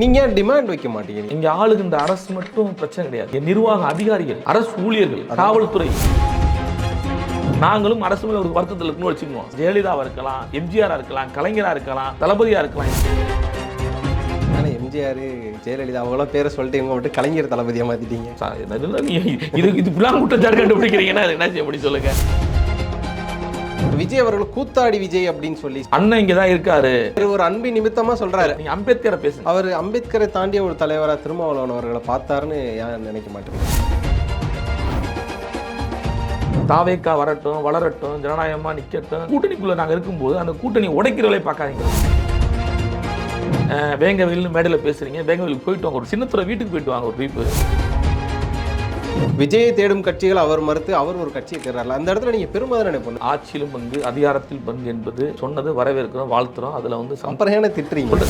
நீங்க ஏன் டிமாண்ட் வைக்க மாட்டேங்கிறீங்க இங்க ஆளுகின்ற அரசு மட்டும் பிரச்சனை கிடையாது. நிர்வாக அதிகாரிகள் அரசு ஊழியர்கள் காவல்துறை. நாங்களும் அரசு மேல ஒரு வருத்தத்தில் இருக்குன்னு வச்சுக்குவோம். ஜெயலலிதாவா இருக்கலாம் எம்ஜிஆரா இருக்கலாம் கலைஞரா இருக்கலாம் தளபதியா இருக்கலாம். ஆனா எம்ஜிஆர் ஜெயலலிதா அவ்வளோ பேரை சொல்லிட்டு இவங்க மட்டும் கலைஞர் தளபதியா மாத்திட்டீங்க. சா- இதெல்லாம் நீ இது இது புலாம் குற்றச்சாட்டு கண்டுபிடிக்கிறீங்கன்னா அது என்ன செய்ய முடியும் சொல்லுங்க? விஜய் அவர்கள் கூத்தாடி விஜய் அப்படின்னு சொல்லி அண்ணன் இங்க தான் இருக்காரு ஒரு அன்பின் நிமித்தமா சொல்றாரு. நீங்க அம்பேத்கரை பேசுங்க. அவர் அம்பேத்கரை தாண்டிய ஒரு தலைவரா திருமாவளவன் அவர்களை பார்த்தாருன்னு ஏன் நினைக்க மாட்டேங்க தாவேக்கா வரட்டும் வளரட்டும் ஜனநாயகமா நிக்கட்டும் கூட்டணிக்குள்ள நாங்க இருக்கும்போது அந்த கூட்டணி உடைக்கிறவளை பார்க்காதீங்க. வேங்கவேல்னு மேடையில் பேசுறீங்க. வேங்கவேலுக்கு போயிட்டு வாங்க. ஒரு சின்னத்துறை வீட்டுக்கு போயிட்டு வாங்க ஒரு ரீப்பு விஜயை தேடும் கட்சிகள் அவர் மறுத்து அவர் ஒரு கட்சியை தேர்றாரு அந்த இடத்துல நீங்க பெருமாதான் நினைப்போம் ஆட்சியிலும் பங்கு அதிகாரத்தில் பங்கு என்பது சொன்னது வரவேற்கிறோம் வாழ்த்துறோம். அதுல வந்து சம்ப- அப்புறம் ஏன்னா திட்டுறீங்க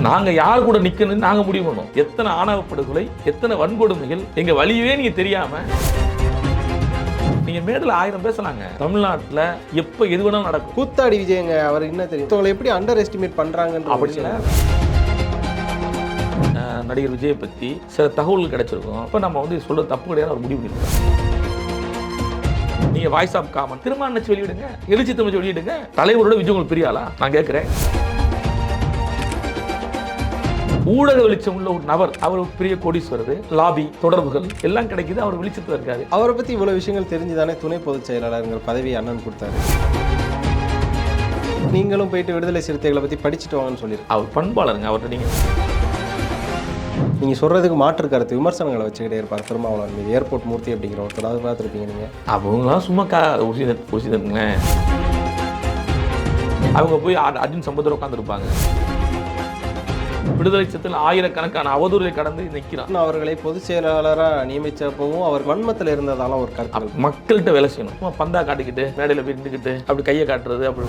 நாங்க யார் கூட நிக்கணும்னு நாங்க முடிவு பண்ணோம். எத்தனை ஆணவ படுகொலை எத்தனை வன்கொடுமைகள் எங்க வழியவே நீங்க தெரியாம நீங்க மேடல ஆயிரம் பேசலாங்க தமிழ்நாட்டுல எப்ப எது வேணாலும் நடக்கும். கூத்தாடி விஜயங்க அவர் என்ன தெரியும்? எப்படி அண்டர் எஸ்டிமேட் பண்றாங்கன்ற ஒரு நடிகர் விஜயை பற்றி சில தகவல்கள் கிடைச்சிருக்கும். அப்போ நம்ம வந்து சொல்ல தப்பு கிடையாது ஒரு முடிவு பண்ணிருக்கோம் நீங்க வாய்ஸ் ஆஃப் காமன் திரும்ப நினைச்சு வெளியிடுங்க. எழுச்சி தமிழ் வெளியிடுங்க. தலைவரோட விஜய் உங்களுக்கு பெரிய ஆளா? நான் கேட்கிறேன் ஊடக வெளிச்சம் உள்ள ஒரு நபர் அவர் பெரிய கோடீஸ்வரர் லாபி தொடர்புகள் எல்லாம் கிடைக்குது அவர் வெளிச்சத்துல இருக்காரு. அவரை பத்தி இவ்வளவு விஷயங்கள் தெரிஞ்சுதானே துணை பொதுச் செயலாளருங்கிற பதவி அண்ணன் கொடுத்தாரு. நீங்களும் போயிட்டு விடுதலை சிறுத்தைகளை பத்தி படிச்சுட்டு வாங்கன்னு சொல்லியிருக்கேன் அவர் பண்பாளருங்க அவர்கிட்ட நீங்க நீங்க சொல்றதுக்கு மாற்று கருத்து விமர்சனங்களை வச்சுக்கிட்டே இருப்பார் திருமாவளவன் மீது. ஏர்போர்ட் மூர்த்தி அப்படிங்கிற ஒருத்தர் அதை பார்த்துருப்பீங்க நீங்க? அவங்களாம் சும்மா கா உசிதர் உசிதருங்களேன் அவங்க போய் அர்ஜுன் சம்பந்தர் உட்காந்துருப்பாங்க விடுதலை சத்தில் ஆயிரக்கணக்கான அவதூறை கடந்து நிற்கிறான். அவர்களை பொதுச் செயலாளராக நியமிச்சப்பவும் அவர் வன்மத்தில் இருந்ததால ஒரு கருத்து. மக்கள்கிட்ட வேலை செய்யணும். பந்தா காட்டிக்கிட்டு மேடையில் போய் நின்றுக்கிட்டு அப்படி கையை காட்டுறது அப்படி.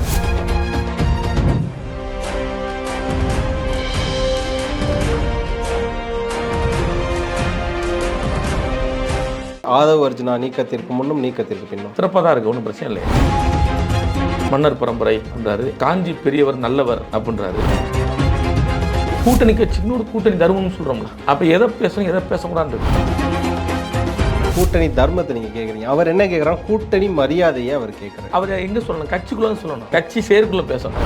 ஆதவ் அர்ஜுனா நீக்கத்திற்கு முன்னும் நீக்கத்திற்கு பின்னும். சிறப்பாக தான் இருக்கு ஒன்றும் பிரச்சனை இல்லை மன்னர் பரம்பரை அப்படின்றாரு காஞ்சி பெரியவர் நல்லவர் அப்படின்றாரு. கூட்டணி கட்சி இன்னொரு கூட்டணி தர்மம்னு சொல்றோம்ல அப்ப எதை பேசணும் எதை பேசக்கூடாது கூட்டணி தர்மத்தை நீங்க கேக்குறீங்க. அவர் என்ன கேக்குறாரு? கூட்டணி மரியாதையை அவர் கேட்கிறார் அவர் எங்க சொல்லணும்? கட்சிக்குள்ள சொல்லணும். கட்சி செயற்குள்ள பேசணும்.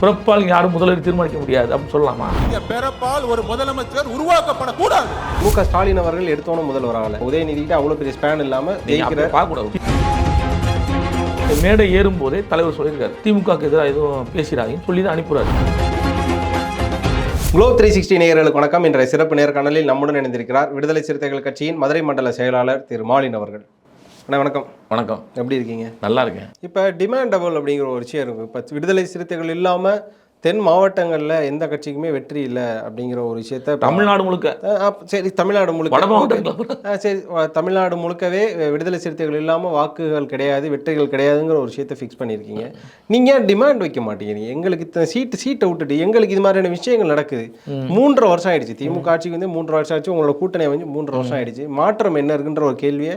பிறப்பால் யாரும் முதலில் தீர்மானிக்க முடியாது அப்படின்னு சொல்லலாமா? பிறப்பால் ஒரு முதலமைச்சர் உருவாக்கப்படக்கூடாது. மு க ஸ்டாலின் அவர்கள் எடுத்தோன்னு முதல்வர் ஆகல உதயநிதிக்கிட்ட அவ்வளவு பெரிய ஸ்பேன் இல்லாம நீங்க ஜெயிக்கிற அப்படி பார்க்கக்கூடாது மேடை ஏறும் போதே தலைவர் சொல்லியிருக்காரு. திமுகக்கு எதிராக எதுவும் பேசிடாதீங்கன்னு சொல்லி தான் அனுப்புறாரு. குளோப் த்ரீ சிக்ஸ்டி நேயர்களுக்கு வணக்கம். இன்றைய சிறப்பு நேர்காணலில் நம்முடன் இணைந்திருக்கிறார் விடுதலை சிறுத்தைகள் கட்சியின் மதுரை மண்டல செயலாளர் திரு மாலின் அவர்கள். அண்ணா வணக்கம். வணக்கம். எப்படி இருக்கீங்க? நல்லா இருக்கேன். இப்போ டிமாண்டபிள் அப்படிங்கிற ஒரு விஷயம் இருக்கு. இப்போ விடுதலை சிறுத்தைகள் இல்லாம தென் மாவட்டங்கள்ல எந்த கட்சிக்குமே வெற்றி இல்லை அப்படிங்கிற ஒரு விஷயத்த தமிழ்நாடு முழுக்க? சரி தமிழ்நாடு முழுக்க. சரி தமிழ்நாடு முழுக்கவே விடுதலை சிறுத்தைகள் இல்லாமல் வாக்குகள் கிடையாது வெற்றிகள் கிடையாதுங்கிற ஒரு விஷயத்தை ஃபிக்ஸ் பண்ணியிருக்கீங்க. நீங்கள் ஏன் டிமாண்ட் வைக்க மாட்டேங்கிறீங்க? எங்களுக்கு இத்தனை சீட்டு சீட்டை விட்டுட்டு எங்களுக்கு இது மாதிரியான விஷயங்கள் நடக்குது. மூன்றரை வருஷம் ஆயிடுச்சு. திமுக ஆட்சிக்கு வந்து மூன்றரை வருஷம் ஆச்சு உங்களோட கூட்டணி வந்து மூன்றரை வருஷம் ஆயிடுச்சு. மாற்றம் என்ன இருக்குன்ற ஒரு கேள்வியை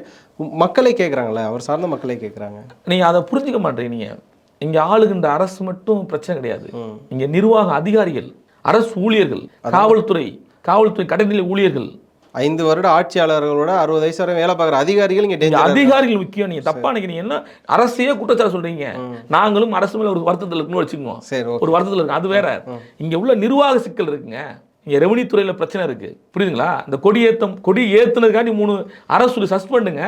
மக்களே கேட்குறாங்களே அவர் சார்ந்த மக்களே கேட்குறாங்க நீங்க அதை புரிஞ்சுக்க மாட்டேங்கிறீங்க. இங்க ஆளுகின்ற அரசு மட்டும் பிரச்சனை கிடையாது. இங்க நிர்வாக அதிகாரிகள் அரசு ஊழியர்கள் காவல்துறை காவல்துறை கடைநிலை ஊழியர்கள். ஐந்து வருட ஆட்சியாளர்களோட அறுபது வயசு வரை வேலை பார்க்குற அதிகாரிகள் இங்கே அதிகாரிகள் முக்கியம். நீங்க தப்பா நினைக்கிறீங்க. என்ன? அரசையே குற்றச்சாட்டு சொல்றீங்க. நாங்களும் அரசு மேல ஒரு வருத்தத்தில் இருக்குன்னு வச்சுக்குவோம் சரி ஒரு வருத்தத்தில் இருக்கு. அது வேற. இங்க உள்ள நிர்வாக சிக்கல் இருக்குங்க. இங்க ரெவன்யூ துறையில பிரச்சனை இருக்கு. புரியுதுங்களா? இந்த கொடியேத்தம் கொடி ஏத்துனதுக்காண்டி மூணு அரசு சஸ்பெண்டுங்க.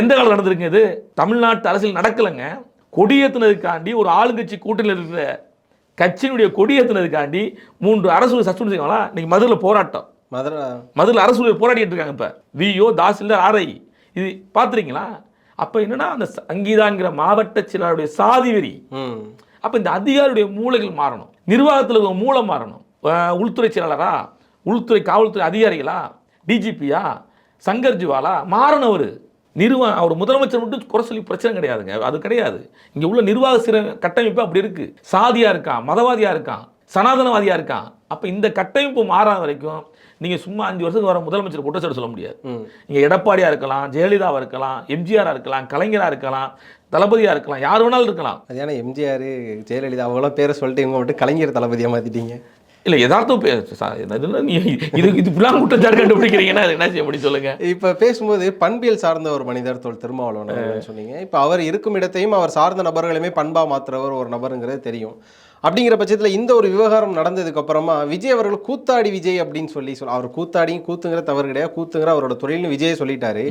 எந்த காலம் நடந்திருக்கு இது? தமிழ்நாட்டு அரசியல் நடக்கலைங்க. கொடியேத்துனதுக்காண்டி ஒரு ஆளுங்கட்சி கூட்டணியில் இருக்கிற கட்சியினுடைய கொடியேத்துனதுக்காண்டி மூன்று அரசு சஸ்பெண்ட் செய்வாங்களா இன்னைக்கு மதுரையில் போராட்டம். மதுரை. மதுரையில் அரசு போராடிட்டு இருக்காங்க இப்போ. VO tahsildar RI. இது பார்த்துறீங்களா அப்போ என்னன்னா அந்த சங்கீதாங்கிற மாவட்ட செயலாளருடைய சாதி வெறி. ம். அப்போ இந்த அதிகாரியுடைய மூளைகள் மாறணும். நிர்வாகத்தில் இருக்க மூளை மாறணும். உள்துறை செயலாளரா? உள்துறை காவல்துறை அதிகாரிகளா? டிஜிபியா சங்கர் ஜிவாலா மாறணும் அவர் நிர்வா அவர் முதலமைச்சர் மட்டும் குறை சொல்லி பிரச்சனை கிடையாதுங்க. அது கிடையாது. இங்கே உள்ள நிர்வாக சிற கட்டமைப்பு அப்படி இருக்கு. சாதியா இருக்கான் மதவாதியா இருக்கான் சனாதனவாதியா இருக்கான் அப்போ இந்த கட்டமைப்பு மாறாத வரைக்கும் நீங்கள் சும்மா அஞ்சு வருஷத்துக்கு வர முதலமைச்சர் குற்றச்சாட்டு சொல்ல முடியாது. நீங்கள் எடப்பாடியாக இருக்கலாம் ஜெயலலிதாவாக இருக்கலாம் எம்ஜிஆராக இருக்கலாம் கலைஞராக இருக்கலாம் தளபதியாக இருக்கலாம் யார் வேணாலும் இருக்கலாம். அது ஏன்னா எம்ஜிஆர் ஜெயலலிதா அவங்களாம் பேரை சொல்லிட்டு இவங்க மட்டும் கலைஞர் தளபதியாக மாற்றிட்டீங்க இல்லை யதார்த்தம் நீ இது இது இப்படிலாம் குற்றச்சாட்டு கண்டுபிடிக்கிறீங்கன்னா அது என்ன செய்ய முடியும் சொல்லுங்க. இப்போ பேசும்போது பண்பியல் சார்ந்த ஒரு மனிதர் தொல் திருமாவளவன் சொன்னீங்க. இப்போ அவர் இருக்கும் இடத்தையும் அவர் சார்ந்த நபர்களையுமே பண்பா மாத்துறவர் ஒரு நபருங்கிறது தெரியும். அப்படிங்கிற பட்சத்தில் இந்த ஒரு விவகாரம் நடந்ததுக்கு அப்புறமா விஜய் அவர்கள் கூத்தாடி விஜய் அப்படின்னு சொல்லி சொல் அவர் கூத்தாடியும் கூத்துங்கிற தவறு கிடையாது. கூத்துங்கிற அவரோட தொழில்னு விஜய் சொல்லிட்டாரு.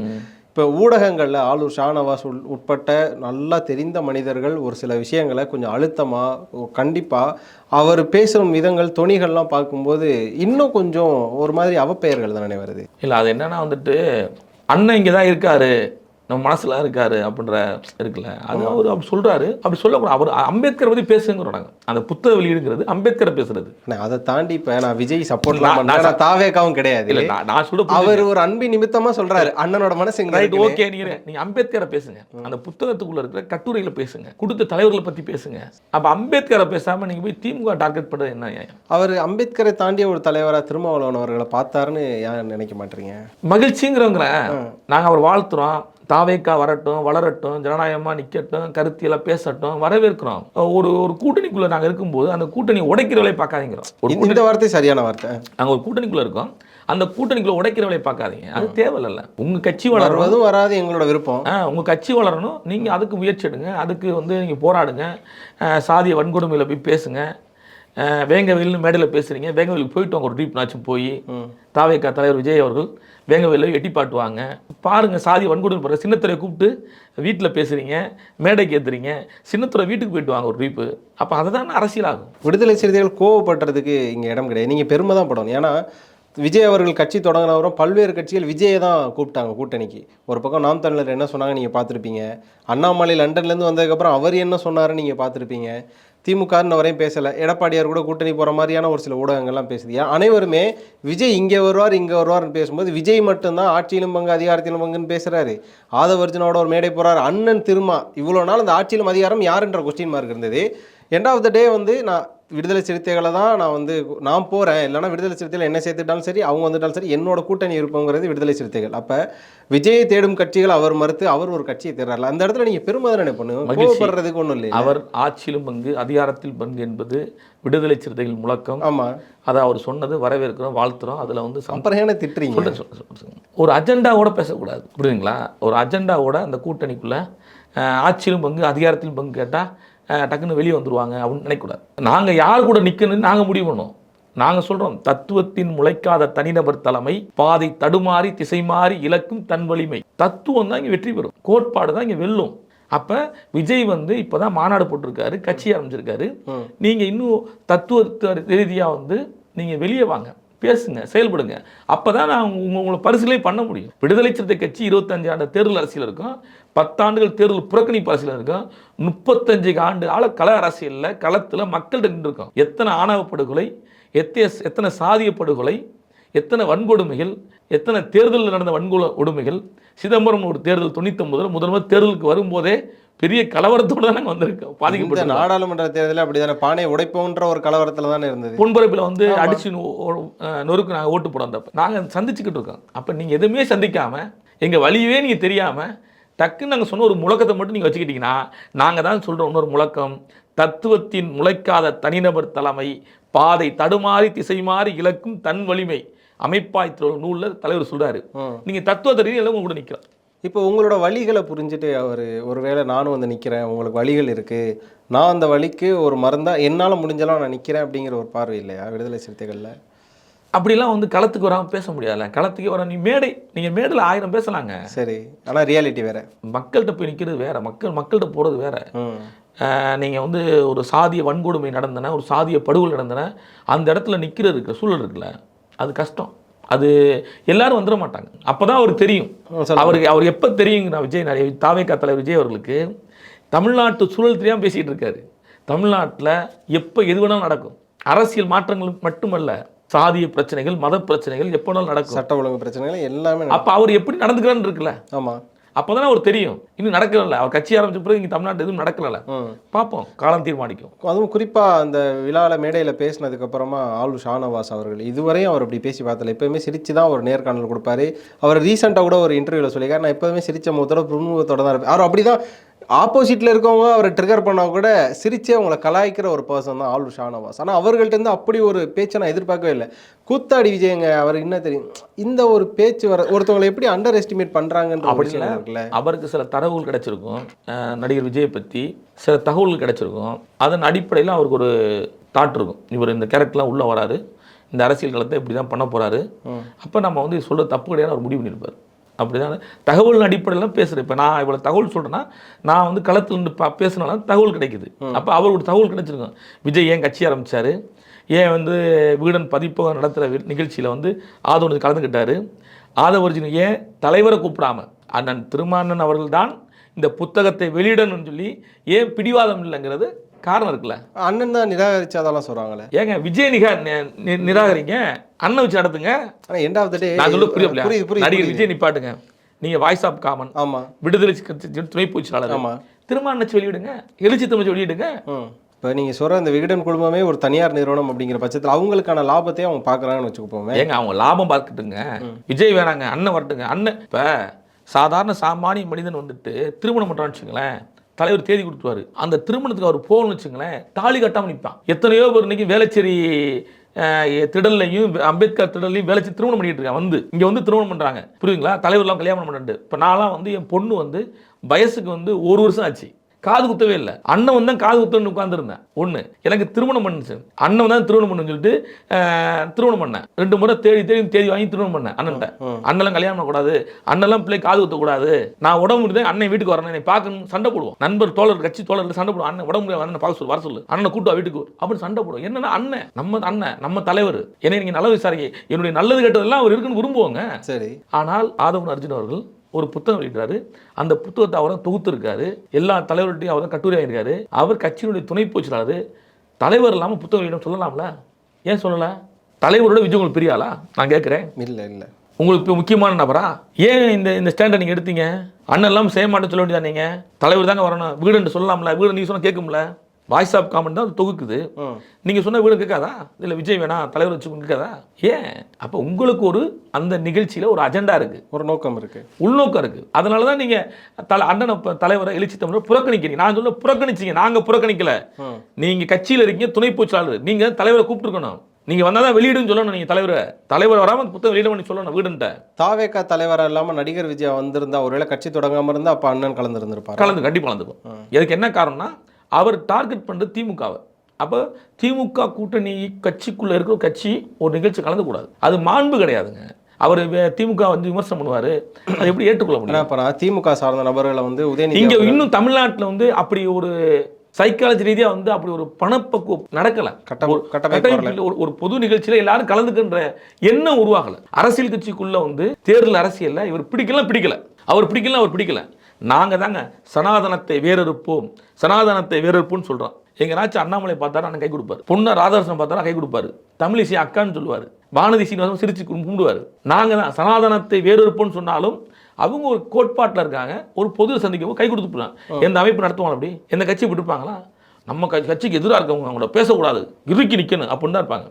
இப்போ ஊடகங்களில் ஆளூர் ஷானவாஸ் உள் உட்பட்ட நல்லா தெரிந்த மனிதர்கள் ஒரு சில விஷயங்களை கொஞ்சம் அழுத்தமாக கண்டிப்பாக அவர் பேசும் விதங்கள் தொனிகள்லாம் பார்க்கும்போது இன்னும் கொஞ்சம் ஒரு மாதிரி அவப்பெயர்கள் தானே வருது? இல்லை அது என்னன்னா வந்துட்டு அண்ணன் இங்கே தான் இருக்காரு. நம்ம மனசுல இருக்காரு அப்படின்ற இருக்குல்ல. அது அவர் அப்படி சொல்றாரு. அப்படி சொல்லக்கூடாது அவர் அம்பேத்கர் பற்றி பேசுங்கிறோம் நாங்கள் அந்த புத்தக வெளியிடுங்கிறது அம்பேத்கரை பேசுறது. அதை தாண்டி இப்ப நான் விஜய் சப்போர்ட்லாம் நான் தாவேக்காவும் கிடையாது. இல்லை நான் சொல்ல அவர் ஒரு அன்பின் நிமித்தமா சொல்றாரு. அண்ணனோட மனசு ரைட். ஓகே நீங்க நீங்க அம்பேத்கரை பேசுங்க. அந்த புத்தகத்துக்குள்ள இருக்கிற கட்டுரைகளை பேசுங்க. கொடுத்த தலைவர்களை பத்தி பேசுங்க. அப்ப அம்பேத்கரை பேசாம நீங்க போய் திமுக டார்கெட் பண்றது என்ன அவர் அம்பேத்கரை தாண்டிய ஒரு தலைவரா திருமாவளவன் அவர்களை பார்த்தாருன்னு ஏன் நினைக்க மாட்டீங்க? மகிழ்ச்சிங்கிறவங்கள நாங்க அவர் வாழ்த்துறோம். தாவேக்கா வரட்டும் வளரட்டும் ஜனநாயகமா நிக்கட்டும் கருத்தியெல்லாம் பேசட்டும் வரவேற்கிறோம். ஒரு ஒரு கூட்டணிக்குள்ள நாங்க இருக்கும்போது அந்த கூட்டணி உடைக்கிற வேலையை பார்க்காதீங்கிறோம் ஒரு இந்த- வார்த்தை சரியான வார்த்தை. நாங்க ஒரு கூட்டணிக்குள்ள இருக்கோம். அந்த கூட்டணிக்குள்ள உடைக்கிற வேலையை பார்க்காதீங்க. அது தேவையில்ல உங்க கட்சி வளரும் வருவதும் வராது எங்களோட விருப்பம். உங்கள் கட்சி வளரணும். நீங்கள் அதுக்கு முயற்சி எடுங்க. அதுக்கு வந்து நீங்கள் போராடுங்க. சாதிய வன்கொடுமையில் போய் பேசுங்க. ஆ, வேங்கவேல்னு மேடையில் பேசுகிறீங்க வேங்கவேலுக்கு போயிட்டு வாங்க ஒரு டீப் நாச்சும் போய் தாவேக்கா தலைவர் விஜய் அவர்கள் வேங்கவேலில் எட்டி பாட்டுவாங்க. பாருங்கள் சாதி வன்கொடுமை போகிற சின்னத்துறை கூப்பிட்டு வீட்டில் பேசுகிறீங்க மேடைக்கு ஏற்றுறீங்க சின்னத்துறை வீட்டுக்கு போயிட்டு வாங்க ஒரு டீப்பு அப்போ அதுதான் அரசியலாகும் விடுதலை சிறுத்தைகள் கோவப்படுறதுக்கு இங்க இடம் கிடையாது. நீங்க பெருமை தான் படணும். ஏன்னா விஜய் அவர்கள் கட்சி தொடங்கினவரும் பல்வேறு கட்சிகள் விஜயை தான் கூப்பிட்டாங்க கூட்டணிக்கு. ஒரு பக்கம் நாம் தமிழர் என்ன சொன்னாங்க நீங்கள் பார்த்துருப்பீங்க. அண்ணாமலை லண்டன்லேருந்து வந்ததுக்கப்புறம் அவர் என்ன சொன்னாருன்னு நீங்கள் பார்த்துருப்பீங்க. திமுகன்னு வரையும் பேசலை. எடப்பாடியார் கூட கூட்டணி போகிற மாதிரியான ஒரு சில ஊடகங்கள்லாம் பேசுது. ஏன்? அனைவருமே விஜய் இங்கே வருவார் இங்கே வருவார்னு பேசும்போது விஜய் மட்டும்தான் ஆட்சியிலும் பங்கு அதிகாரத்திலும் பங்குன்னு பேசுகிறாரு ஆதவர்ஜனோட ஒரு மேடை போகிறார் அண்ணன் திருமா. இவ்வளோ நாள் அந்த ஆட்சியிலும் அதிகாரம் யாருன்ற கொஸ்டின் மார்க் இருந்தது. எண்ட் ஆஃப் த டே வந்து நான் விடுதலை சிறுத்தைகளை தான் நான் வந்து நான் போகிறேன் இல்லைன்னா விடுதலை சிறுத்தைகள் என்ன சேர்த்துட்டாலும் சரி அவங்க வந்துட்டாலும் சரி என்னோட கூட்டணி இருப்போங்கிறது விடுதலை சிறுத்தைகள். அப்போ விஜயை தேடும் கட்சிகள் அவர் மறுத்து அவர் ஒரு கட்சியை தேடுறாரு அந்த இடத்துல நீங்கள் பெருமை தானே பண்ணுங்க. கோவப்படுறதுக்கு ஒன்றும் இல்லை அவர் ஆட்சியிலும் பங்கு அதிகாரத்தில் பங்கு என்பது விடுதலை சிறுத்தைகள் முழக்கம். ஆமாம் அதை அவர் சொன்னது வரவேற்கிறோம் வாழ்த்துறோம். அதில் வந்து ஏன்னா திட்டுறீங்க. ஒரு அஜெண்டாவோட பேசக்கூடாது. புரியுதுங்களா? ஒரு அஜெண்டாவோட அந்த கூட்டணிக்குள்ள ஆட்சியிலும் பங்கு அதிகாரத்திலும் பங்கு கேட்டால் டக்குன்னு வெளியே வந்துருவாங்க அப்படின்னு நினைக்கக்கூடாது. நாங்கள் யார் கூட நிற்கணும்னு நாங்கள் முடிவு பண்ணோம். நாங்கள் சொல்கிறோம் தத்துவத்தின் முளைக்காத தனிநபர் தலைமை பாதை தடுமாறி திசை மாறி இலக்கும் தன் வலிமை. தத்துவம் தான் இங்கே வெற்றி பெறும். கோட்பாடு தான் இங்கே வெல்லும். அப்போ விஜய் வந்து இப்போ தான் மாநாடு போட்டிருக்காரு கட்சி ஆரம்பிச்சிருக்காரு. நீங்கள் இன்னும் தத்துவ ரீதியாக வந்து நீங்கள் வெளியே வாங்க. பேசுங்க செயல்படுங்க. அப்போ தான் நான் உங்க- உங்களை பரிசீலனை பண்ண முடியும். விடுதலை சிறுத்தை கட்சி இருபத்தஞ்சு ஆண்டு தேர்தல் அரசியல் இருக்கும். பத்தாண்டுகள் தேர்தல் புறக்கணிப்பு அரசியல் இருக்கும். முப்பத்தஞ்சு ஆண்டு கால கள அரசியலில் களத்தில் மக்கள்கிட்ட நின்றுருக்கோம். எத்தனை ஆணவ படுகொலை எத்தனை எத்தனை சாதிய படுகொலை எத்தனை வன்கொடுமைகள் எத்தனை தேர்தலில் நடந்த வன்கொலை கொடுமைகள். சிதம்பரம் ஒரு தேர்தல் தொண்ணூத்தொம்பதில் முதல்வர் தேர்தலுக்கு வரும்போதே பெரிய கலவரத்தோடு தான் நாங்கள் வந்திருக்கோம் பாதிக்கப்பட்ட நாடாளுமன்ற தேர்தலில் அப்படிதானே பானை உடைப்போன்ற ஒரு கலவரத்தில் தானே இருந்தது? பொன்பரப்பில் வந்து அடிச்சு நொறுக்கு நாங்கள் ஓட்டு போட வந்தப்ப நாங்கள் சந்திச்சுக்கிட்டு இருக்கோம். அப்போ நீங்கள் எதுவுமே சந்திக்காமல் எங்கள் வழியவே நீங்கள் தெரியாமல் டக்குன்னு நாங்கள் சொன்ன ஒரு முழக்கத்தை மட்டும் நீங்கள் வச்சுக்கிட்டீங்கன்னா நாங்கள் தான் சொல்கிறோம் இன்னொரு முழக்கம் தத்துவத்தின் முளைக்காத தனிநபர் தலைமை பாதை தடுமாறி திசை மாறி இலக்கும் தன் வலிமை. அமைப்பாய் நூலில் தலைவர் சொல்றாரு. ம். நீங்கள் தத்துவத்தை ரீதியில் கூட நிற்கலாம் இப்போ உங்களோட வழிகளை புரிஞ்சுட்டு அவர் ஒருவேளை நானும் வந்து நிற்கிறேன் உங்களுக்கு வழிகள் இருக்குது நான் அந்த வழிக்கு ஒரு மருந்தா என்னால் முடிஞ்சலாம் நான் நிற்கிறேன் அப்படிங்கிற ஒரு பார்வை இல்லையா விடுதலை சிறுத்தைகளில்? அப்படிலாம் வந்து களத்துக்கு வராமல் பேச முடியாதுல்ல. களத்துக்கு வர நீ மேடை நீங்கள் மேடையில் ஆயிரம் பேசலாங்க. சரி ஆனால் ரியாலிட்டி வேற. மக்கள்கிட்ட போய் நிற்கிறது வேற மக்கள் மக்கள்கிட்ட போகிறது வேற. நீங்கள் வந்து ஒரு சாதிய வன்கொடுமை நடந்தன ஒரு சாதிய படுகொலை நடந்தன அந்த இடத்துல நிற்கிறது இருக்கிற சூழல் இருக்குல்ல அது கஷ்டம். அது எல்லாரும் வந்துட மாட்டாங்க. அப்போ தான் அவருக்கு தெரியும். அவருக்கு அவர் எப்போ தெரியுங்க விஜய் நிறைய தாவேக்கா தலைவர் விஜய் அவர்களுக்கு தமிழ்நாட்டு சூழல் தெரியாமல் பேசிகிட்டு இருக்காரு. தமிழ்நாட்டில் எப்போ எது வேணாலும் நடக்கும். அரசியல் மாற்றங்கள் மட்டுமல்ல சாதிய பிரச்சனைகள் மத பிரச்சனைகள் எப்போ வேணாலும் நடக்கும். சட்ட ஒழுங்கு பிரச்சனைகள் எல்லாமே அப்போ அவர் எப்படி நடந்துக்கிறான்னு இருக்குல்ல? ஆமாம் அப்பதானே அவர் தெரியும். இன்னும் நடக்கல அவர் கட்சி ஆரம்பிச்ச பிறகு இங்க தமிழ்நாட்டு எதுவும் நடக்கல. பார்ப்போம். காலம் தீர்மானிக்கும். அதுவும் குறிப்பா அந்த விழால மேடையில பேசினதுக்கு அப்புறமா ஆளு ஷானவாஸ் அவர்கள் இதுவரையும் அவர் அப்படி பேசி பார்த்தல எப்பவுமே சிரிச்சு தான் ஒரு நேர்காணல் கொடுப்பாரு. அவர் ரீசெண்டாக கூட ஒரு இன்டர்வியூல சொல்லியிருக்காரு. நான் எப்பவுமே சிரிச்ச முகத்தோட புன்முகத்தோட தான் இருப்பேன். அவர் அப்படிதான் ஆப்போசிட்ல இருக்கவங்க அவரை ட்ரிகர் பண்ணா கூட சிரிச்சே அவங்கள கலாய்க்கிற ஒரு பர்சன் தான் ஆளு ஷானவாஸ். ஆனா அவர்கள்ட்ட இருந்து அப்படி ஒரு பேச்சை நான் எதிர்பார்க்கவே இல்லை. கூத்தாடி விஜயங்க அவர் என்ன தெரியும்? இந்த ஒரு பேச்சு வர ஒருத்தவங்களை எப்படி அண்டர் எஸ்டிமேட் பண்றாங்கன்ற ஒரு அப்படி விஷயம் இல்ல. இருக்குல்ல? அவருக்கு சில தரவுகள் கிடைச்சிருக்கும். நடிகர் விஜயை பற்றி சில தகவல்கள் கிடைச்சிருக்கும். அதன் அடிப்படையில் அவருக்கு ஒரு தாட் இருக்கும். இவர் இந்த கேரக்டர்லாம் உள்ளே வராரு இந்த அரசியல் களத்தை இப்படி தான் பண்ண போகிறாரு அப்போ நம்ம வந்து சொல்ல தப்பு கிடையாது அவர் முடிவு பண்ணியிருப்பார். அப்படிதான். தகவல் அடிப்படையில் பேசுகிறேன் இப்போ நான் இவ்வளோ தகவல் சொல்கிறேன்னா நான் வந்து களத்தில் நின்று பா பேசினால தகவல் கிடைக்குது. அப்போ அவருக்கு தகவல் கிடைச்சிருக்கும். விஜய் ஏன் கட்சி ஆரம்பிச்சாரு? ஏன் வந்து வீடன் பதிப்பகம் நடத்துகிற நிகழ்ச்சியில் வந்து ஆதவனுக்கு கலந்துக்கிட்டாரு? ஆதவர்ஜின் ஏன் தலைவரை கூப்பிடாம அண்ணன் திருமானன் அவர்கள் தான் இந்த புத்தகத்தை வெளியிடணும்னு சொல்லி ஏன் பிடிவாதம் இல்லைங்கிறது காரணம் இருக்குல்ல? அண்ணன் தான் நிராகரிச்சாதெல்லாம் சொல்றாங்களே. ஏங்க விஜய் நிகா நிராகரிங்க. அண்ணன் வச்சு நடத்துங்க. ஆனா எண்ட் ஆஃப் த டே நான் சொல்ல புரியுது புரியுது புரியுது நடிகர். விஜய் நிப்பாட்டுங்க. நீங்க வாய்ஸ் ஆஃப் காமன் ஆமா. விடுதலை கட்சி துணை பொதுச்செயலாளர் ஆமா. திருமான் வச்சு வெளியிடுங்க. எழுச்சி தமிழ் வெளியிடுங்க. இப்போ நீங்கள் சொல்கிற இந்த விகடன் குழுமமே ஒரு தனியார் நிறுவனம் அப்படிங்கிற பட்சத்தில் அவங்களுக்கான லாபத்தையும் அவங்க பார்க்குறாங்கன்னு வச்சுக்கோமே ஏங்க அவங்க லாபம் பார்க்கட்டுங்க. விஜய் வேணாங்க அண்ணன் வரட்டுங்க. அண்ணன் இப்போ சாதாரண சாமானிய மனிதன் வந்துட்டு திருமணம் பண்ணுறான்னு வச்சுங்களேன் தலைவர் தேதி கொடுத்துருவாரு. அந்த திருமணத்துக்கு அவர் போகணும்னு வச்சுங்களேன் தாலி கட்டாமல் நிற்பான் எத்தனையோ பேர் இன்னைக்கு வேலைச்சேரி திடல்லையும் அம்பேத்கர் திடல்லையும் வேலைச்சு திருமணம் பண்ணிட்டு இருக்கேன் வந்து இங்கே வந்து திருமணம் பண்ணுறாங்க புரியுதுங்களா? தலைவர்லாம் கல்யாணம் பண்ணிட்டு இப்போ நான்லாம் வந்து என் பொண்ணு வந்து வயசுக்கு வந்து ஒரு வருஷம் ஆச்சு. காது குத்தவே இல்லை. அண்ணன் வந்து காது குத்தன்னு உட்காந்துருந்தேன் ஒன்று எனக்கு திருமணம் பண்ணுச்சு. அண்ணன் தான் திருமணம் பண்ணுன்னு சொல்லிட்டு திருமணம் பண்ணேன். ரெண்டு முறை தேடி தேடி தேடி வாங்கி திருமணம் பண்ணேன் அண்ணன்ட்ட. அண்ணெல்லாம் கல்யாணம் பண்ணக்கூடாது. அண்ணெல்லாம் பிள்ளை காது குத்தக்கூடாது. நான் உடம்பு முடியாது அண்ணன் வீட்டுக்கு வரணும் என்னை பார்க்கணும் சண்டை போடுவோம். நண்பர் தோழர் கட்சி தோழர் சண்டை போடுவோம். அண்ணன் உடம்பு முடியாது அண்ணன் பார்க்க சொல்லு வர சொல்லு. அண்ணனை கூட்டு வா வீட்டுக்கு. அப்படி சண்டை போடுவோம். என்னன்னா அண்ணன் நம்ம அண்ணன் நம்ம தலைவர். என்னை நீங்கள் நல்ல விசாரிக்க என்னுடைய நல்லது கெட்டதெல்லாம் அவர் இருக்குன்னு விரும்புவாங்க. சரி. ஆனால் ஆதவன் அர்ஜுன் அவர்கள் ஒரு புத்தகம் வெளியிட்டாரு அந்த புத்தகத்தை அவர் தான் தொகுத்திருக்காரு. எல்லா தலைவர்கிட்டையும் அவர் தான் கட்டுரை ஆகியிருக்காரு அவர் கட்சியினுடைய துணை போச்சுறாரு தலைவர் இல்லாமல் புத்தகம் வெளியிடம் சொல்லலாம்ல? ஏன் சொல்லல? தலைவரோட விஜய் உங்களுக்கு பெரிய ஆளா? நான் கேட்குறேன் இல்லை இல்லை. உங்களுக்கு இப்போ முக்கியமான நபரா? ஏன் இந்த இந்த ஸ்டாண்டை நீங்கள் எடுத்தீங்க? அண்ணன் எல்லாம் செய்ய மாட்டேன்னு சொல்ல வேண்டியதா நீங்கள் தலைவர் தாங்க வரணும். வீடுன்னு சொல்லலாம்ல. வீடு நீங்கள் சொன்னால் கேட்கும்ல? வாய்ஸ் ஆஃப் காமெண்ட் தான் அது தொகுக்குது. நீங்கள் சொன்ன வீடு கேட்காதா? இல்லை விஜய் வேணா தலைவர் வச்சு கேட்காதா? ஏன்? அப்போ உங்களுக்கு ஒரு அந்த நிகழ்ச்சியில் ஒரு அஜெண்டா இருக்குது ஒரு நோக்கம் இருக்கு. உள்நோக்கம் இருக்குது அதனால தான் நீங்கள் தலை அண்ணனை தலைவரை எழுச்சி தமிழர் புறக்கணிக்கிறீங்க. நான் சொல்ல புறக்கணிச்சீங்க. நாங்கள் புறக்கணிக்கல. நீங்கள் கட்சியில் இருக்கீங்க துணை பொதுச்செயலாளர் நீங்கள் தலைவரை கூப்பிட்டுருக்கணும். நீங்கள் வந்தால் தான் வெளியிடுன்னு சொல்லணும் நீங்கள் தலைவரை. தலைவர் வராமல் புத்தகம் வெளியிட பண்ணி சொல்லணும் வீடுன்ட்ட. தாவேக்கா தலைவரா இல்லாம நடிகர் விஜயா வந்திருந்தா ஒருவேளை கட்சி தொடங்காம இருந்தா அப்ப அண்ணன் கலந்துருந்திருப்பாரு கலந்து கண்டிப்பாக கலந்துக்கும் இதுக்கு என்ன காரணம்னா அவர் டார்கெட் பண்ணுறது திமுகவை. அப்போ திமுக கூட்டணி கட்சிக்குள்ளே இருக்கிற கட்சி ஒரு நிகழ்ச்சி கலந்துக்கூடாது. அது மாண்பு கிடையாதுங்க. அவர் திமுக வந்து விமர்சனம் பண்ணுவார். அதை எப்படி ஏற்றுக்கொள்ள முடியும்? திமுக சார்ந்த நபர்களை வந்து உதயநிதி இங்க இன்னும் தமிழ்நாட்டுல வந்து அப்படி ஒரு சைக்காலஜி ரீதியா வந்து அப்படி ஒரு பணப்பக்குவம் நடக்கல. ஒரு ஒரு பொது நிகழ்ச்சியில எல்லாரும் கலந்துக்கின்ற எண்ணம் உருவாகல. அரசியல் கட்சிக்குள்ள வந்து தேர்தல் அரசியல்ல இவர் பிடிக்கல பிடிக்கல. அவர் பிடிக்கல அவர் பிடிக்கல. நாங்க தாங்க சனாதனத்தை வேறறுப்போம் சனாதனத்தை வேறறுப்போம்னு சொல்றோம். எங்கனாச்சும் அண்ணாமலை பார்த்தாரு அண்ணன் கை கொடுப்பாரு. பொண்ணு ராதாகிருஷ்ணன் பார்த்தாரா கை கொடுப்பாரு. தமிழிசை அக்கான்னு சொல்லுவாரு. வானதி சீனிவாசன் சிரிச்சு கும்பிடுவாரு. நாங்க தான் சனாதனத்தை வேறறுப்போம்னு சொன்னாலும் அவங்க ஒரு கோட்பாட்டில் இருக்காங்க ஒரு பொது சந்திக்கும் கை கொடுத்து போறாங்க எந்த அமைப்பு நடத்துவாங்க அப்படி? எந்த கட்சி விட்டுருப்பாங்களா? நம்ம கட்சிக்கு எதிராக இருக்கவங்க அவங்கள பேசக்கூடாது இறுக்கி நிற்கணும் அப்படின்னு தான் இருப்பாங்க.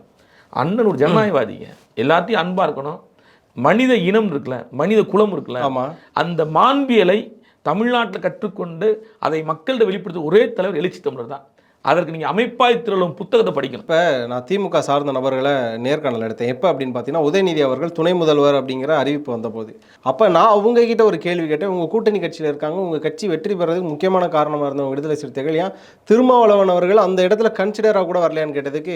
அண்ணன் ஒரு ஜனநாயகவாதிங்க. எல்லாத்தையும் அன்பா இருக்கணும். மனித இனம் இருக்குல்ல மனித குலம் இருக்குல்ல அந்த மாண்பியலை தமிழ்நாட்டில் கற்றுக்கொண்டு அதை மக்கள்கிட்ட வெளிப்படுத்த ஒரே தலைவர் எழுச்சி தமிழர் தான். அதற்கு நீங்கள் அமைப்பாய் திரளும் புத்தகத்தை படிக்கணும். இப்போ நான் திமுக சார்ந்த நபர்களை நேர்காணல் எடுத்தேன். எப்போ அப்படின்னு பார்த்தீங்கன்னா உதயநிதி அவர்கள் துணை முதல்வர் அப்படிங்கிற அறிவிப்பு வந்தபோது. அப்போ நான் அவங்க கிட்ட ஒரு கேள்வி கேட்டேன். உங்கள் கூட்டணி கட்சியில் இருக்காங்க. உங்கள் கட்சி வெற்றி பெறதுக்கு முக்கியமான காரணமாக இருந்தவங்க விடுதலை சிறுத்தைகள். ஏன்? திருமாவளவன் அவர்கள் அந்த இடத்துல கன்சிடராக கூட வரலையான்னு கேட்டதுக்கு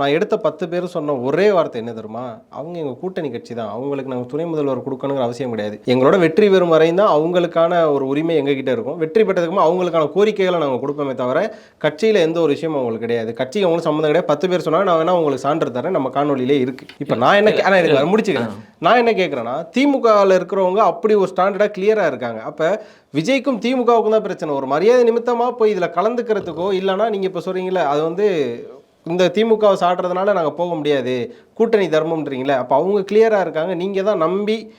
நான் எடுத்த பத்து பேரும் சொன்ன ஒரே வார்த்தை என்ன தெரியுமா? அவங்க எங்கள் கூட்டணி கட்சி தான். அவங்களுக்கு நாங்கள் துணை முதல்வர் கொடுக்கணுங்கிற அவசியம் கிடையாது. எங்களோட வெற்றி பெறும் வரையும் தான் அவங்களுக்கான ஒரு உரிமை எங்ககிட்ட இருக்கும். வெற்றி பெற்றதுக்குமா அவங்களுக்கான கோரிக்கைகளை நாங்கள் கொடுப்போமே தவிர கட்சியில் எந்த ஒரு விஷயமும் அவங்களுக்கு கிடையாது. கட்சி அவங்களுக்கு சம்மந்தம் கிடையாது. பத்து பேர் சொன்னாங்க நான் வேணா உங்களுக்கு சான்று தரேன். நம்ம காணொலியிலே இருக்கு. இப்போ நான் என்ன கே- ஆனா எனக்கு முடிச்சுக்கிறேன். நான் என்ன கேட்குறேன்னா திமுகவில் இருக்கிறவங்க அப்படி ஒரு ஸ்டாண்டர்டாக கிளியராக இருக்காங்க. அப்போ விஜய்க்கும் திமுகவுக்கும் தான் பிரச்சனை. ஒரு மரியாதை நிமித்தமாக போய் இதில் கலந்துக்கிறதுக்கோ இல்லைன்னா நீங்கள் இப்போ சொல்கிறீங்களே அது வந்து இந்த திமுகவை சாட்டுறதுனால நாங்கள் போக முடியாது. கூட்டணி தர்மம்ன்றீங்களே அப்போ அவங்க கிளியராக இருக்காங்க. நீங்கள் தான் நம்பி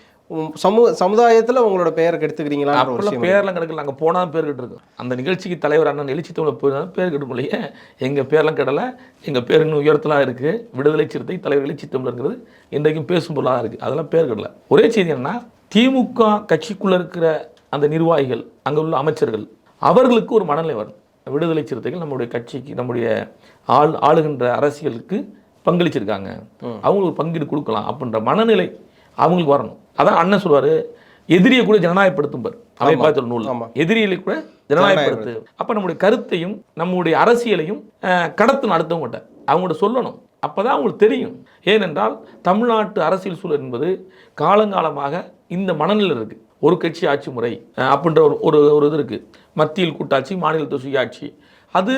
சமூக சமுதாயத்துல உங்களோட பெயரை விஷயம் பேர்லாம் கிடக்கல. அங்கே போனால் பேர் கெட்டுருக்கும். அந்த நிகழ்ச்சிக்கு தலைவர் அண்ணன் எழுச்சி தமிழ் போயிருந்தா பேர் கெடும் இல்லையே எங்கள் பேர்லாம் கெடலை. எங்கள் பேர் இன்னும் உயரத்தலாம் இருக்குது விடுதலை சிறுத்தை தலைவர் எழுச்சி தமிழருங்கிறது இன்றைக்கும் பேசும் பொருளாக இருக்குது அதெல்லாம் பேர் கெடல. ஒரே செய்தி என்னன்னா திமுக கட்சிக்குள்ளே இருக்கிற அந்த நிர்வாகிகள் அங்கே உள்ள அமைச்சர்கள் அவர்களுக்கு ஒரு மனநிலை வரும் விடுதலை சிறுத்தைகள் நம்முடைய கட்சிக்கு நம்முடைய ஆள் ஆளுகின்ற அரசியலுக்கு பங்களிச்சிருக்காங்க. அவங்களுக்கு ஒரு பங்கீடு கொடுக்கலாம் அப்படின்ற மனநிலை அவங்களுக்கு வரணும். அதான் அண்ணன் சொல்லுவார் எதிரியை கூட ஜனநாயகப்படுத்தும் பார். அமைப்பாத்தல் நூல். எதிரிகளை கூட ஜனநாயகப்படுத்து. அப்போ நம்முடைய கருத்தையும் நம்முடைய அரசியலையும் கடத்தணும் அடுத்தவங்ககிட்ட அவங்கள்ட்ட சொல்லணும். அப்பதான் அவங்களுக்கு தெரியும். ஏனென்றால் தமிழ்நாட்டு அரசியல் சூழல் என்பது காலங்காலமாக இந்த மனநிலை இருக்கு. ஒரு கட்சி ஆட்சி முறை அப்படின்ற ஒரு ஒரு ஒரு இது இருக்கு. மத்தியில் கூட்டாட்சி மாநிலத்து சுயாட்சி அது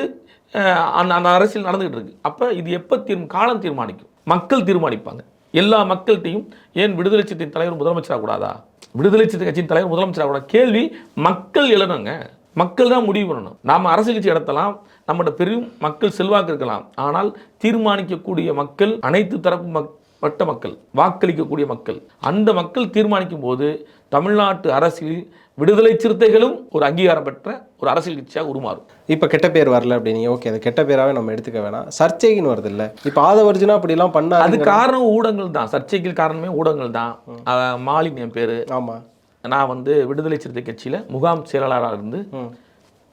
அந்த அந்த அரசியல் நடந்துகிட்டு இருக்கு. அப்போ இது எப்போ தீர்மா காலம் தீர்மானிக்கும்? மக்கள் தீர்மானிப்பாங்க. எல்லா மக்கள்கிட்டையும் ஏன் விடுதலை சிறுத்தை தலைவர் முதலமைச்சராக கூடாதா? விடுதலை சிறுத்தை கட்சியின் தலைவர் முதலமைச்சராக கூடாது? கேள்வி மக்கள் எழுதுங்க மக்கள் தான் முடிவு பண்ணணும். நாம் அரசியல் கட்சி நடத்தலாம் நம்மகிட்ட பெரும் மக்கள் செல்வாக்கு இருக்கலாம். ஆனால் தீர்மானிக்கக்கூடிய மக்கள் அனைத்து தரப்பு மக் பட்ட மக்கள் வாக்களிக்கக்கூடிய மக்கள் அந்த மக்கள் தீர்மானிக்கும் போது தமிழ்நாட்டு அரசியலில் விடுதலை சிறுத்தைகளும் ஒரு அங்கீகாரம் பெற்ற ஒரு அரசியல் கட்சியாக உருமாறும். இப்ப கெட்ட பேர் வரல அப்படின்னீங்க ஓகே அது கெட்ட பேராவே நம்ம எடுத்துக்க வேணாம். சர்ச்சைக்குன்னு வருது இல்ல? இப்ப ஆதவர்ஜுனா அப்படி எல்லாம் அது காரணம் ஊடகங்கள் தான். சர்ச்சைக்கு காரணமே ஊடகங்கள் தான். மாலினி என் பேர். ஆமா. நான் வந்து விடுதலை சிறுத்தை கட்சியில் முகாம் செயலாளராக இருந்து.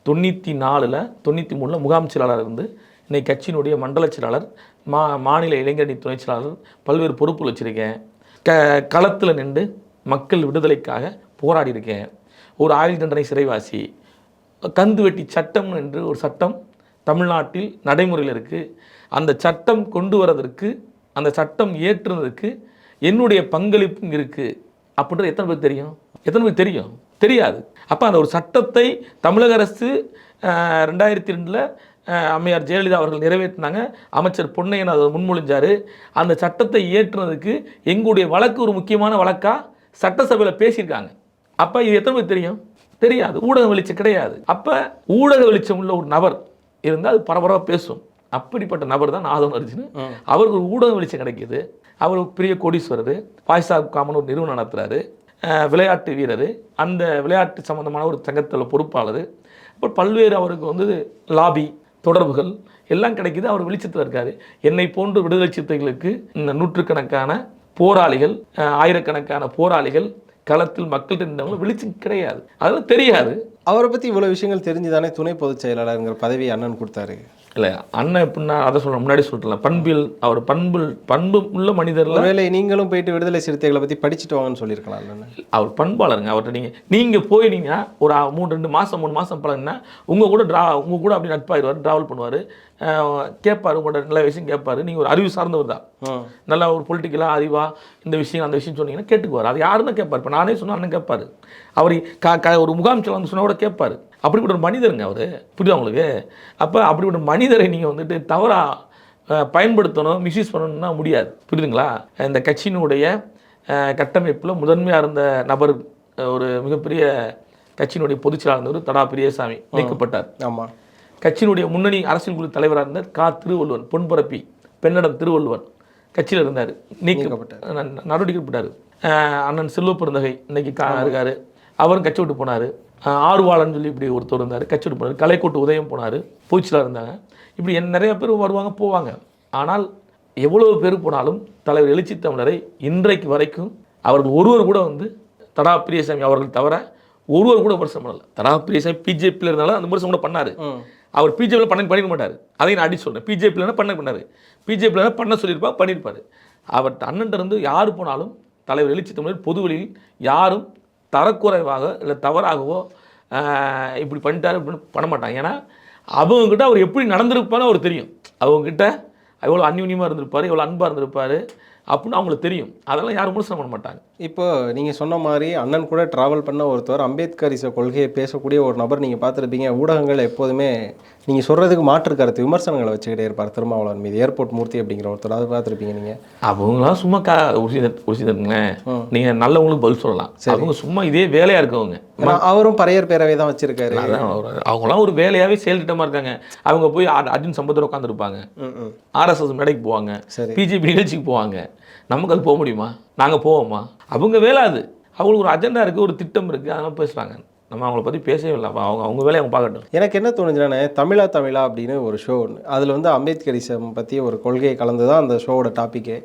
தொண்ணூற்றி நாலில் தொண்ணூற்றி மூணில் முகாம் செயலாளர் இருந்து இன்னைக்கு கட்சியினுடைய மண்டல செயலாளர் மா மாநில இளைஞரணி துணை செயலாளர் பல்வேறு பொறுப்புகள் வச்சுருக்கேன். க களத்தில் நின்று மக்கள் விடுதலைக்காக போராடி இருக்கேன் ஒரு ஆயுள் தண்டனை சிறைவாசி. கந்து வெட்டி சட்டம் என்று ஒரு சட்டம் தமிழ்நாட்டில் நடைமுறையில் இருக்குது அந்த சட்டம் கொண்டு வரதற்கு அந்த சட்டம் ஏற்றுனதுக்கு என்னுடைய பங்களிப்பும் இருக்குது அப்படின்றது எத்தனை பேர் தெரியும்? எத்தனை பேர் தெரியும்? தெரியாது. அப்போ அந்த ஒரு சட்டத்தை தமிழக அரசு ரெண்டாயிரத்தி ரெண்டில் அம்மையார் ஜெயலலிதா அவர்கள் நிறைவேற்றினாங்க. அமைச்சர் பொன்னையன் அதை முன்மொழிஞ்சார். அந்த சட்டத்தை ஏற்றுனதுக்கு எங்களுடைய வழக்கு ஒரு முக்கியமான வழக்காக சட்டசபையில் பேசியிருக்காங்க. அப்போ இது எத்தனை பேர் தெரியும்? தெரியாது. ஊடக வெளிச்சம் கிடையாது. அப்போ ஊடக வெளிச்சம் உள்ள ஒரு நபர் இருந்தால் அது பரபரப்பாக பேசும். அப்படிப்பட்ட நபர் தான் ஆதவன் அர்ஜுன். அவருக்கு ஒரு ஊடக வெளிச்சம் கிடைக்குது. அவர் ஒரு பெரிய கோடீஸ்வரர். பாய்சா காமன் ஒரு நிறுவனம் நடத்துகிறாரு விளையாட்டு வீரர். அந்த விளையாட்டு சம்மந்தமான ஒரு சங்கத்தில் பொறுப்பாளர். அப்புறம் பல்வேறு அவருக்கு வந்து லாபி. தொடர்புகள் எல்லாம் கிடைக்குது. அவர் வெளிச்சத்தில் இருக்கார். என்னை போன்று விடுதலை சிறுத்தைகளுக்கு இந்த நூற்றுக்கணக்கான போராளிகள் ஆயிரக்கணக்கான போராளிகள் களத்தில் மக்கள்கிட்ட இருந்தவங்க வெளிச்சம் கிடையாது. அதெல்லாம் தெரியாது. அவரை பற்றி இவ்வளோ விஷயங்கள் தெரிஞ்சுதானே துணை பொதுச் செயலாளருங்கிற பதவி அண்ணன் கொடுத்தாரு. இல்லை அண்ணன் எப்படின்னா அதை சொல்ல முன்னாடி சொல்லிட்டல பண்பில் அவர் பண்பில் பண்பு உள்ள மனிதர்ல ஒருவேளை நீங்களும் போயிட்டு விடுதலை சிறுத்தைகளை பத்தி படிச்சுட்டு வாங்கன்னு சொல்லியிருக்கலாம் அவர் பண்பாளருங்க அவர்கிட்ட நீங்கள் நீங்கள் போயினீங்கன்னா ஒரு மூணு ரெண்டு மாதம் மூணு மாதம் பழகுனா உங்கள் கூட ட்ரா உங்கள் கூட அப்படி நட்பாயிருவார் ட்ராவல் பண்ணுவார் கேட்பார் உங்களோட நல்ல விஷயம் கேட்பார் நீங்கள் ஒரு அறிவு சார்ந்தவர் தான். நல்லா ஒரு பொலிட்டிக்கலாக அறிவா இந்த விஷயம் அந்த விஷயம் சொன்னீங்கன்னா கேட்டுக்குவார். அது யாருன்னு கேட்பார். இப்போ நானே சொன்னா அண்ணன் கேட்பார். அவர் க ஒரு முகாம் செலவு சொன்னா கூட கேட்பார். அப்படிப்பட்ட ஒரு மனிதருங்க அவர். புரியுதா உங்களுக்கு? அப்போ அப்படிப்பட்ட மனிதரை நீங்கள் வந்துட்டு தவறாக பயன்படுத்தணும் மிஸ்யூஸ் பண்ணணும்னா முடியாது. புரியுதுங்களா? இந்த கட்சியினுடைய கட்டமைப்பில் முதன்மையாக இருந்த நபர் ஒரு மிகப்பெரிய கட்சியினுடைய பொதுச் செயலாளர் இருந்தவர் தடா பெரியசாமி நீக்கப்பட்டார். ஆமா. கட்சியினுடைய முன்னணி அரசியல் குழு தலைவராக இருந்தார் கா. திருவள்ளுவன் பொன்பரப்பி பெண்ணடம் திருவள்ளுவன் கட்சியில் இருந்தார். நீக்கப்பட்டார். நடவடிக்கை எடுக்கப்பட்டார். அண்ணன் செல்வ இன்னைக்கு கா இருக்காரு. அவரும் கட்சி விட்டு போனார். ஆர்வாளன் சொல்லி இப்படி ஒருத்தர் இருந்தார் கட்சி விட்டு போனார் கலைக்கோட்டு உதயம் போனார் பூச்சிலாக இருந்தாங்க. இப்படி என் நிறைய பேர் வருவாங்க போவாங்க. ஆனால் எவ்வளவு பேர் போனாலும் தலைவர் எழுச்சி தமிழரை இன்றைக்கு வரைக்கும் அவர்கள் ஒருவர் கூட வந்து தடா பிரியசாமி அவர்கள் தவிர ஒருவர் கூட விமர்சனம் பண்ணல. தடா பிரியசாமி பிஜேபியில் இருந்தாலும் அந்த விமர்சனம் கூட பண்ணார். அவர் பிஜேபியில் பண்ண பண்ணிக்க மாட்டார். அதையும் நான் அடி சொல்கிறேன் பிஜேபியில் பண்ண பண்ணார்? பிஜேபியில் பண்ண சொல்லியிருப்பா பண்ணியிருப்பார். அவர் அண்ணன்ட்ட இருந்து யார் போனாலும் தலைவர் எழுச்சி தமிழர் பொதுவெளியில் யாரும் தரக்குறைவாக இல்லை தவறாகவோ இப்படி பண்ணிட்டாரு அப்படின்னு பண்ண மாட்டாங்க. ஏன்னா அவங்கக்கிட்ட அவர் எப்படி நடந்திருப்பான்னு அவர் தெரியும். அவங்கக்கிட்ட எவ்வளோ அந்யூன்யமாக இருந்திருப்பார் எவ்வளோ அன்பாக இருந்திருப்பார் அப்படின்னு அவங்களுக்கு தெரியும். அதெல்லாம் யாரும் விமர்சனம் பண்ண மாட்டாங்க. இப்போ நீங்கள் சொன்ன மாதிரி அண்ணன் கூட ட்ராவல் பண்ண ஒருத்தர் அம்பேத்கரிச கொள்கையை பேசக்கூடிய ஒரு நபர் நீங்கள் பார்த்துருப்பீங்க. ஊடகங்கள் எப்போதுமே நீங்க சொல்றதுக்கு மாற்று கருத்து விமர்சனங்களை வச்சுக்கிட்டே இருப்பார் திருமாவளவன் மீது. ஏர்போர்ட் மூர்த்தி அப்படிங்கிற ஒருத்தர் அதை பார்த்துருப்பீங்க நீங்க? அவங்களாம் சும்மா கா உரிசிதர் உரிசிதருங்களேன் நீங்கள் நல்லவங்களுக்கு பதில் சொல்லலாம். அவங்க சும்மா இதே வேலையாக இருக்கவங்க. அவரும் பறையர் பேரவை தான் வச்சிருக்காரு. அவங்களாம் ஒரு வேலையாகவே செயல்திட்டமாக இருக்காங்க. அவங்க போய் அர்ஜுன் சம்பத்தில் உட்காந்துருப்பாங்க. ஆர்எஸ்எஸ் மேடைக்கு போவாங்க. சரி. பிஜேபி நிகழ்ச்சிக்கு போவாங்க. நமக்கு அது போக முடியுமா? நாங்கள் போவோமா? அவங்க வேலை அது. அவங்களுக்கு ஒரு அஜெண்டா இருக்குது ஒரு திட்டம் இருக்குது அதெல்லாம் பேசுகிறாங்க நம்ம அவங்கள பற்றி பேசவே இல்லை. அவங்க அவங்க வேலையை அவங்க பார்க்கட்டும். எனக்கு என்ன தோணுச்சுன்னா தமிழா தமிழா அப்படின்னு ஒரு ஷோ அதில் வந்து அம்பேத்கரிசம் பற்றி ஒரு கொள்கையை கலந்து தான் அந்த ஷோவோட டாப்பிக்கே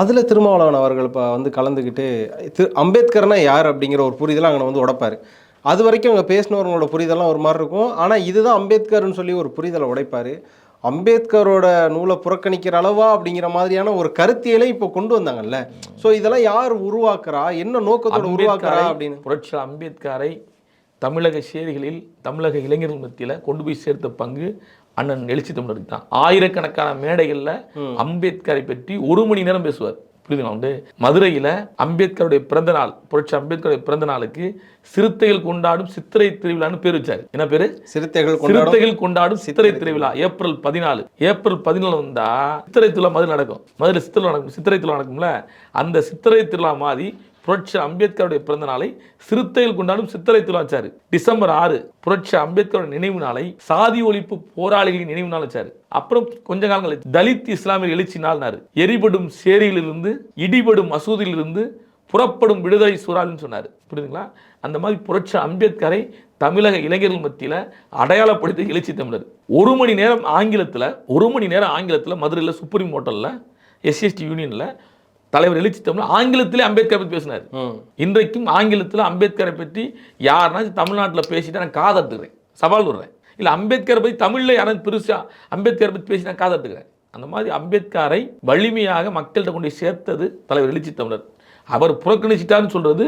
அதில் திருமாவளவன் அவர்கள் இப்போ வந்து கலந்துக்கிட்டு திரு அம்பேத்கர்னா யார் அப்படிங்கிற ஒரு புரிதலை அங்கே வந்து உடைப்பார். அது வரைக்கும் அங்கே பேசினவங்களோட புரிதெல்லாம் ஒரு மாதிரி இருக்கும். ஆனால் இதுதான் அம்பேத்கர்னு சொல்லி ஒரு புரிதலை உடைப்பார். அம்பேத்கரோட நூலை புறக்கணிக்கிற அளவா அப்படிங்கிற மாதிரியான ஒரு கருத்தியலை இப்போ கொண்டு வந்தாங்கல்ல. ஸோ இதெல்லாம் யார் உருவாக்குறா? என்ன நோக்கத்தோட உருவாக்குறா அப்படின்னு. புரட்சி அம்பேத்கரை தமிழக சேரிகளில் தமிழக இளைஞர்கள் மத்தியில் கொண்டு போய் சேர்த்த பங்கு அண்ணன் எழுச்சி தமிழருக்கு தான். ஆயிரக்கணக்கான மேடைகளில் அம்பேத்கரை பற்றி ஒரு மணி நேரம் பேசுவார். புரியுதுங்களா வந்து மதுரையில் அம்பேத்கருடைய பிறந்த நாள் புரட்சி அம்பேத்கருடைய பிறந்த நாளுக்கு சிறுத்தைகள் கொண்டாடும் சித்திரை திருவிழான்னு பேர் வச்சார். என்ன பேரு? சிறுத்தைகள் கொண்டாடும் சிறுத்தைகள் கொண்டாடும் சித்திரை திருவிழா ஏப்ரல் பதினாலு. ஏப்ரல் பதினாலு வந்தா சித்திரை திருவிழா மதுரை நடக்கும். மதுரை சித்திரை நடக்கும். சித்திரை திருவிழா நடக்கும்ல? அந்த சித்திரை திருவிழா மாதிரி புரட்சி அம்பேத்கருடைய பிறந்த நாளை சிறுத்தைகள் கொண்டாடும் சித்தரை திருவிழா டிசம்பர் ஆறு புரட்சி அம்பேத்கரோட நினைவு நாளை சாதி ஒழிப்பு போராளிகளின் நினைவு நாள் வச்சாரு. அப்புறம் கொஞ்ச காலங்கள் தலித் இஸ்லாமிய எழுச்சி நாள்னாரு. எரிபடும் சேரியிலிருந்து இடிபடும் மசூதியிலிருந்து புறப்படும் விடுதலை சூறான்னு சொன்னார். புரியுதுங்களா? அந்த மாதிரி புரட்சி அம்பேத்கரை தமிழக இளைஞர்கள் மத்தியில் அடையாளப்படுத்த எழுச்சி தமிழர். ஒரு மணி நேரம் ஆங்கிலத்தில் ஒரு மணி நேரம் ஆங்கிலத்தில் மதுரையில் சுப்ரீம் ஹோட்டலில் எஸ்சிஎஸ்டி யூனியனில் தலைவர் எழுச்சி தமிழர் ஆங்கிலத்திலே அம்பேத்கரை பற்றி பேசினார். இன்றைக்கும் ஆங்கிலத்தில் அம்பேத்கரை பற்றி யாருனாச்சும் தமிழ்நாட்டில் பேசிட்டு நான் காதட்டுறேன் சவால் விடுறேன். இல்லை அம்பேத்கரை பற்றி தமிழில் யாராவது பெருசா அம்பேத்கரை பற்றி பேசி நான் காதட்டுக்கிறேன் அந்த மாதிரி அம்பேத்கரை வலிமையாக மக்கள்கிட்ட கொண்டு சேர்த்தது தலைவர் எழுச்சி தமிழர். அவர் புறக்கணிச்சிட்டாருன்னு சொல்றது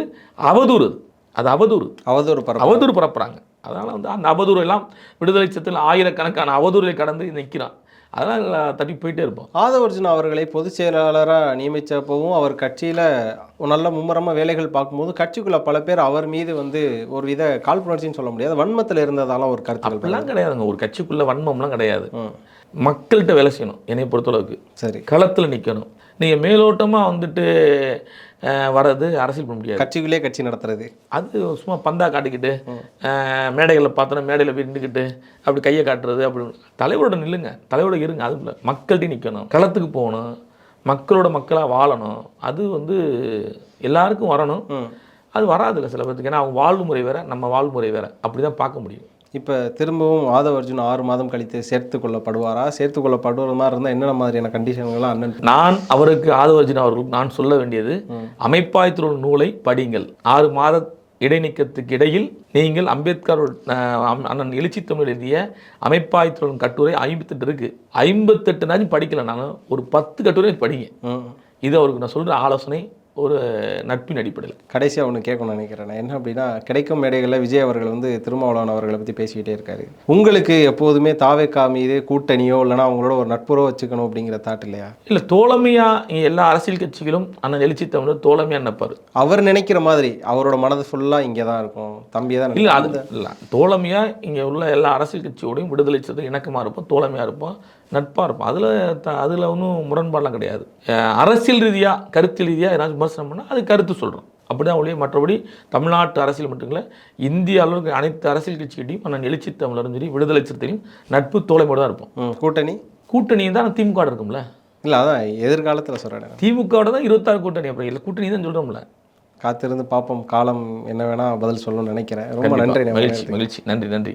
அவதூறு அது. அது அவதூறு. அவதூறு பரப்பு அவதூறு பரப்புறாங்க. அதனால் வந்து அந்த அவதூறு எல்லாம் விடுதலை சத்தில் ஆயிரக்கணக்கான அவதூறை கடந்து நிற்கிறான் அதெல்லாம் தட்டி போயிட்டே இருப்போம். ஆதவர்ஜுன் அவர்களை பொதுச் செயலாளராக நியமித்தப்பவும் அவர் கட்சியில் நல்ல மும்முரமாக வேலைகள் பார்க்கும்போது கட்சிக்குள்ள பல பேர் அவர் மீது வந்து ஒரு வித காழ்ப்புணர்ச்சின்னு சொல்ல முடியாது. வன்மத்தில் இருந்ததால ஒரு கருத்துக்கள் அப்படிலாம் கிடையாதுங்க. ஒரு கட்சிக்குள்ள வன்மம்லாம் கிடையாது. மக்கள்கிட்ட வேலை செய்யணும் என்னை பொறுத்தளவுக்கு. சரி. களத்தில் நிற்கணும் நீங்கள் மேலோட்டமாக வந்துட்டு வர்றது அரசியல் பண்ண முடியாது. கட்சிக்குள்ளே கட்சி நடத்துறது. அது சும்மா பந்தா காட்டிக்கிட்டு அஹ், மேடைகளில் பார்த்தோன்னா மேடையில் போய் நின்றுக்கிட்டு அப்படி கையை காட்டுறது அப்படி. தலைவரோட நில்லுங்க. தலைவரோட இருங்க. அது இல்லை. மக்கள்கிட்ட நிற்கணும் களத்துக்கு போகணும். மக்களோட மக்களாக வாழணும். அது வந்து எல்லாருக்கும் வரணும். அது வராதுல்ல சில பேருக்கு ஏன்னா அவங்க வாழ்வு முறை வேற நம்ம வாழ்வு முறை வேற. அப்படி தான் பார்க்க முடியும். இப்போ திரும்பவும் ஆதவர்ஜுன் ஆறு மாதம் கழித்து சேர்த்து கொள்ளப்படுவாரா? சேர்த்து கொள்ளப்படுவது மாதிரி இருந்தால் என்னென்ன மாதிரியான கண்டிஷன்கள்லாம் அண்ணன் நான் அவருக்கு ஆதவர்ஜின் அவர்களுக்கு நான் சொல்ல வேண்டியது அமைப்பாய்த்துறை நூலை படிங்கள் ஆறு மாத இடைநீக்கத்துக்கு இடையில் நீங்கள் அம்பேத்கர் அண்ணன் எழுச்சி தமிழ் எழுதிய அமைப்பாய்த்துறை கட்டுரை ஐம்பத்தெட்டு இருக்கு. ஐம்பத்தெட்டு நாச்சும் படிக்கல நான். ஒரு பத்து கட்டுரை படிங்க. இது அவருக்கு நான் சொல்ற ஆலோசனை. ஒரு நட்பின் அடிப்படையில். கடைசியாக ஒன்று கேட்கணும்னு நினைக்கிறேன். நான் என்ன அப்படின்னா கிடைக்கும் மேடைகளில் விஜய் அவர்கள் வந்து திருமாவளவன் அவர்களை பற்றி பேசிக்கிட்டே இருக்காரு. உங்களுக்கு எப்போதுமே தாவேக்கா மீது கூட்டணியோ இல்லைனா அவங்களோட ஒரு நட்புறோ வச்சுக்கணும் அப்படிங்கிற தாட் இல்லையா? இல்லை தோழமையாக எல்லா அரசியல் கட்சிகளும் அண்ணன் எழுச்சி தமிழர் தோழமையாக நினைப்பார். அவர் நினைக்கிற மாதிரி அவரோட மனது ஃபுல்லாக இங்கே தான் இருக்கும். தம்பியை தான் இல்லை. அது இல்லை தோழமையாக இங்கே உள்ள எல்லா அரசியல் கட்சியோடையும் விடுதலை சிறுத்தை இணக்கமாக இருப்போம் தோழமையாக இருப்போம் நட்பாக இருப்போம். அதில் அதில் ஒன்றும் முரண்பாடெலாம் கிடையாது. அரசியல் ரீதியாக கருத்தியல் ரீதியாக ஏதாச்சும் விமர்சனம் பண்ணால் அது கருத்து சொல்கிறோம் அப்படி தான் ஒழிய மற்றபடி தமிழ்நாட்டு அரசியல் மட்டும் இல்லை இந்திய அளவுக்கு அனைத்து அரசியல் கட்சிகிட்டையும் நான் எழுச்சி தமிழரும் சரி விடுதலை சிறுத்தையும் நட்பு தோழமையோடு தான் இருப்போம். கூட்டணி? கூட்டணி தான் திமுக இருக்கும்ல? இல்லை அதான் எதிர்காலத்தில் சொல்கிறேன் திமுகவோட தான் இருபத்தாறு கூட்டணி அப்புறம் இல்லை கூட்டணி தான் சொல்கிறோம்ல காத்திருந்து பார்ப்போம் காலம் என்ன வேணால் பதில் சொல்லணும்னு நினைக்கிறேன். ரொம்ப நன்றி மகிழ்ச்சி மகிழ்ச்சி. நன்றி நன்றி.